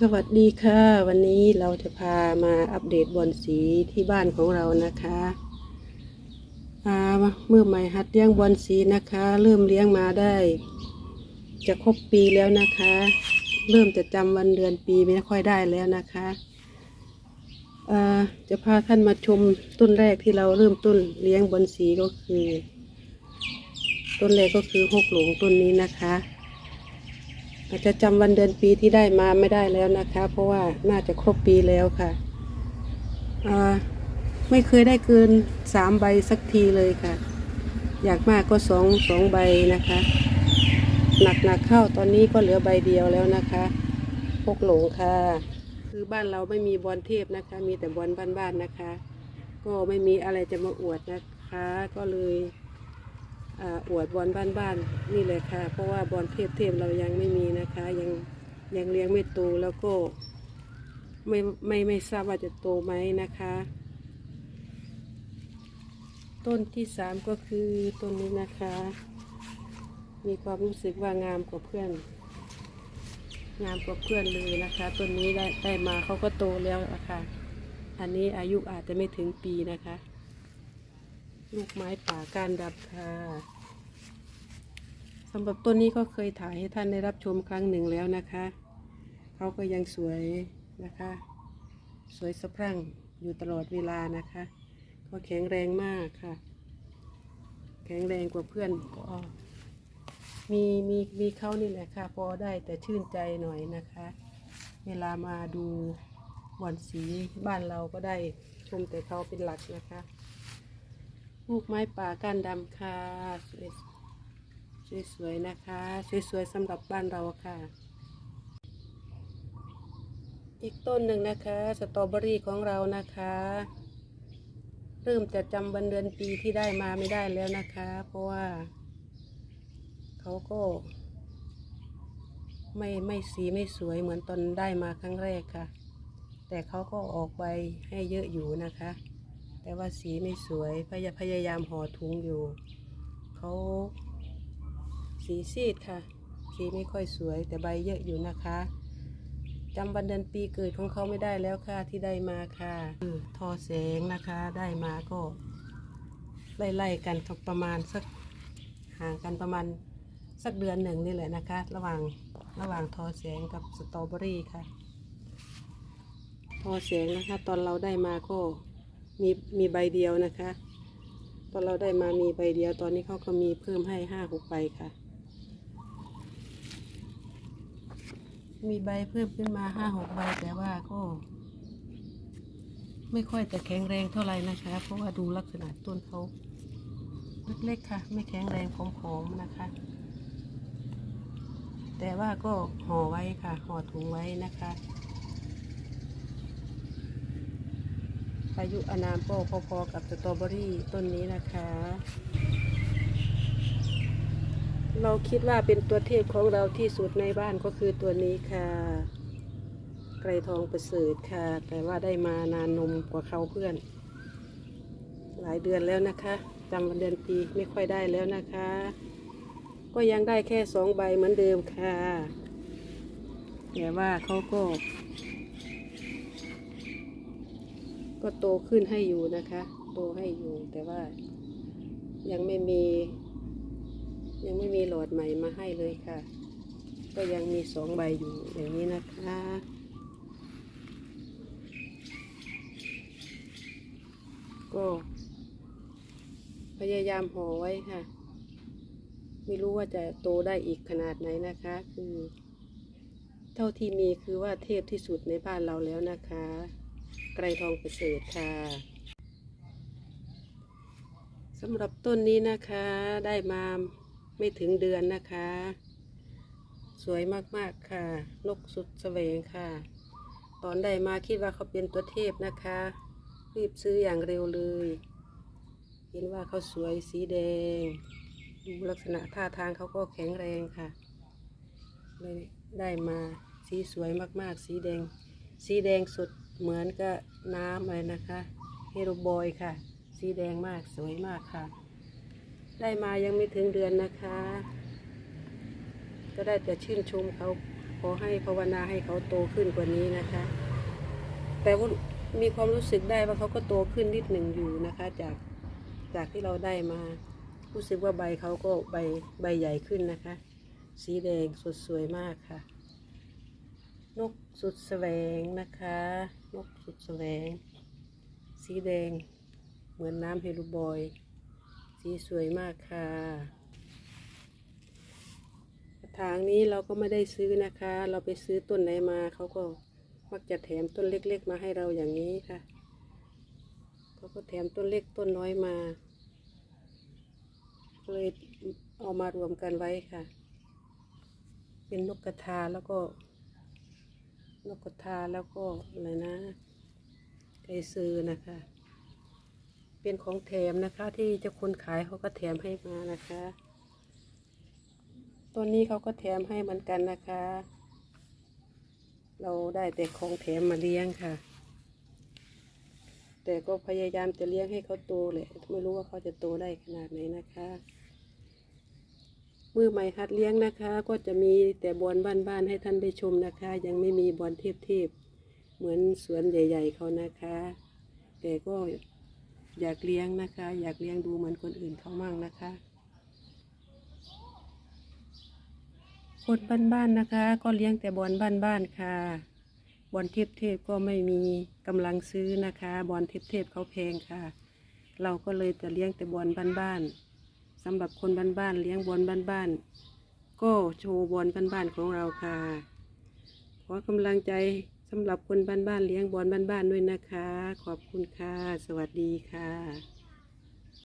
สวัสดีค่ะ วันนี้เราจะพามาอัปเดตบอลสีที่บ้านของเรานะคะอาเมื่อใหม่หัดเลี้ยงบอลสีนะคะ เริ่มเลี้ยงมาได้ จะครบปีแล้วนะคะ เริ่มจะจำวันเดือนปีไม่ค่อยได้แล้วนะคะจะพาท่านมาชมต้นแรกที่เราเริ่มต้นเลี้ยงบอลสีก็คือ ต้นแรกก็คือหกหลงต้นนี้นะคะ อาจจะจำวันเดือนปีที่ได้มาไม่ได้แล้วนะคะ เพราะว่าน่าจะครบปีแล้วค่ะไม่เคยได้เกินสามใบสักทีเลยค่ะ อยากมากก็สองสองใบนะคะ หนักหนักเข้าตอนนี้ก็เหลือใบเดียวแล้วนะคะพกหลงค่ะ คือบ้านเราไม่มีบอลเทพนะคะ มีแต่บอลบ้านๆนะคะ ก็ไม่มีอะไรจะมาอวดนะคะ ก็เลย อวดบอลบ้านๆนี่เลยค่ะ เพราะว่าบอลเทพเทพเรายังไม่มีนะคะ ยังยังเลี้ยงไม่โตแล้วก็ไม่ไม่ไม่ทราบว่าจะโตไหมนะคะ ต้นที่สามก็คือต้นนี้นะคะ มีความรู้สึกว่างามกว่าเพื่อน งามกว่าเพื่อนเลยนะคะต้นนี้ได้ได้มาเขาก็โตแล้วอะคะอันนี้อายุอาจจะไม่ถึงปีนะคะ ลูกไม้ป่าก้านดับค่ะ สำหรับต้นนี้ก็เคยถ่ายให้ท่านได้รับชมครั้งหนึ่งแล้วนะคะ เขาก็ยังสวยนะคะ สวยสะพรั่งอยู่ตลอดเวลานะคะ ก็แข็งแรงมากค่ะ แข็งแรงกว่าเพื่อนก็มีมีมีเขานี่แหละค่ะ พอได้แต่ชื่นใจหน่อยนะคะ เวลามาดูวันสีบ้านเราก็ได้ชมแต่เขาเป็นหลักนะคะ ลูกไม้ป่าก้านดำค่ะ สวยๆนะคะ สวยๆสำหรับบ้านเราค่ะ อีกต้นหนึ่งนะคะสตรอเบอรี่ของเรานะคะ เริ่มจะจำวันเดือนปีที่ได้มาไม่ได้แล้วนะคะ เพราะว่าเขาก็ไม่ไม่สีไม่สวยเหมือนตอนได้มาครั้งแรกค่ะ แต่เขาก็ออกใบให้เยอะอยู่นะคะ แต่ว่าสีไม่สวยพยาพยายามห่อถุงอยู่ เขา สีซีดค่ะ สีไม่ค่อยสวยแต่ใบเยอะอยู่นะคะจำวันเดือนปีเกิดของเขาไม่ได้แล้วค่ะที่ได้มาค่ะทอแสงนะคะได้มาก็ไล่ๆกันครับประมาณสักห่างกันประมาณสักเดือนหนึ่งนี่แหละนะคะ ระหว่างระหว่างทอแสงกับสตรอเบอรี่ค่ะ ทอแสงนะคะ ตอนเราได้มาก็มีมีใบเดียวนะคะ ตอนเราได้มามีใบเดียวตอนนี้เขาก็มีเพิ่มให้ห้าหกใบค่ะ มีใบเพิ่มขึ้นมาห้าหกใบแต่ว่าก็ไม่ค่อยจะแข็งแรงเท่าไหร่นะคะ เพราะว่าดูลักษณะต้นเขาเล็กๆค่ะ ไม่แข็งแรงผอมๆนะคะ แต่ว่าก็ห่อไว้ค่ะห่อถุงไว้นะคะอายุอนามก็พอๆกับสตรอเบอรี่ต้นนี้นะคะ เราคิดว่าเป็นตัวเทพของเราที่สุดในบ้านก็คือตัวนี้ค่ะไกรทองประเสริฐค่ะ แต่ว่าได้มานานนมกว่าเขาเพื่อน หลายเดือนแล้วนะคะจำวันเดือนปีไม่ค่อยได้แล้วนะคะ ก็ยังได้แค่สองใบเหมือนเดิมค่ะแต่ว่าเขาก็ ก็โตขึ้นให้อยู่นะคะ โตให้อยู่แต่ว่ายังไม่มี ยังไม่มีหลอดใหม่มาให้เลยค่ะ ก็ยังมีสองใบอยู่อย่างนี้นะคะก็พยายามห่อไว้ค่ะ ไม่รู้ว่าจะโตได้อีกขนาดไหนนะคะ คือ เท่าที่มีคือว่าเทพที่สุดในบ้านเราแล้วนะคะ ไกรทองประเสริฐค่ะสำหรับต้นนี้นะคะได้มา ไม่ถึงเดือนนะคะ สวยมากๆค่ะ นกสุดแสวงค่ะ ตอนได้มาคิดว่าเขาเป็นตัวเทพนะคะ รีบซื้ออย่างเร็วเลย เห็นว่าเขาสวยสีแดง ดูลักษณะท่าทางเขาก็แข็งแรงค่ะเลยได้มาสีสวยมากๆ สีแดง สีแดงสุดเหมือนกับน้ำอะไรนะคะ เฮโรบอยค่ะ สีแดงมากสวยมากค่ะ ได้มายังไม่ถึงเดือนนะคะ ก็ได้แต่ชื่นชมเขาขอให้ภาวนาให้เขาโตขึ้นกว่านี้นะคะ แต่ว่ามีความรู้สึกได้ว่าเขาก็โตขึ้นนิดหนึ่งอยู่นะคะ จากจากที่เราได้มา รู้สึกว่าใบเขาก็ใบใบใหญ่ขึ้นนะคะ สีแดงสดสวยมากค่ะ นกสุดแสวงนะคะ นกสุดแสวง สีแดงเหมือนน้ำเฮลูบอย สีสวยมากค่ะ กระถางนี้เราก็ไม่ได้ซื้อนะคะ เราไปซื้อต้นไหนมาเขาก็มักจะแถมต้นเล็ก ๆ มาให้เราอย่างนี้ค่ะเขาก็แถมต้นเล็กต้นน้อยมาเลยเอามารวมกันไว้ค่ะ เป็นนกกระทาแล้วก็นกกระทาแล้วก็อะไรนะไกซือนะคะ เป็นของแถมนะคะ ที่เจ้าคนขายเขาก็แถมให้มานะคะ ตัวนี้เขาก็แถมให้เหมือนกันนะคะ เราได้แต่ของแถมมาเลี้ยงค่ะ แต่ก็พยายามจะเลี้ยงให้เขาโตแหละไม่รู้ว่าเขาจะโตได้ขนาดไหนนะคะมือใหม่หัดเลี้ยงนะคะ ก็จะมีแต่บอลบ้านๆให้ท่านได้ชมนะคะ ยังไม่มีบอลเทพๆเหมือนสวนใหญ่ ๆเขานะคะ แต่ก็ อยากเลี้ยงนะคะ อยากเลี้ยงดูเหมือนคนอื่นเขามั่งนะคะคนบ้านๆนะคะ ก็เลี้ยงแต่บอลบ้านๆค่ะบอลเทพๆก็ไม่มีกำลังซื้อนะคะบอลเทพๆเขาแพงค่ะ เราก็เลยจะเลี้ยงแต่บอลบ้านๆสำหรับคนบ้านๆเลี้ยงบอลบ้านๆก็โชว์บอลบ้านๆของเราค่ะขอกำลังใจำหรับคนบ้านๆเลี้ยงบอลบ้านๆด้วยนะคะ ขอบคุณค่ะ สวัสดีค่ะ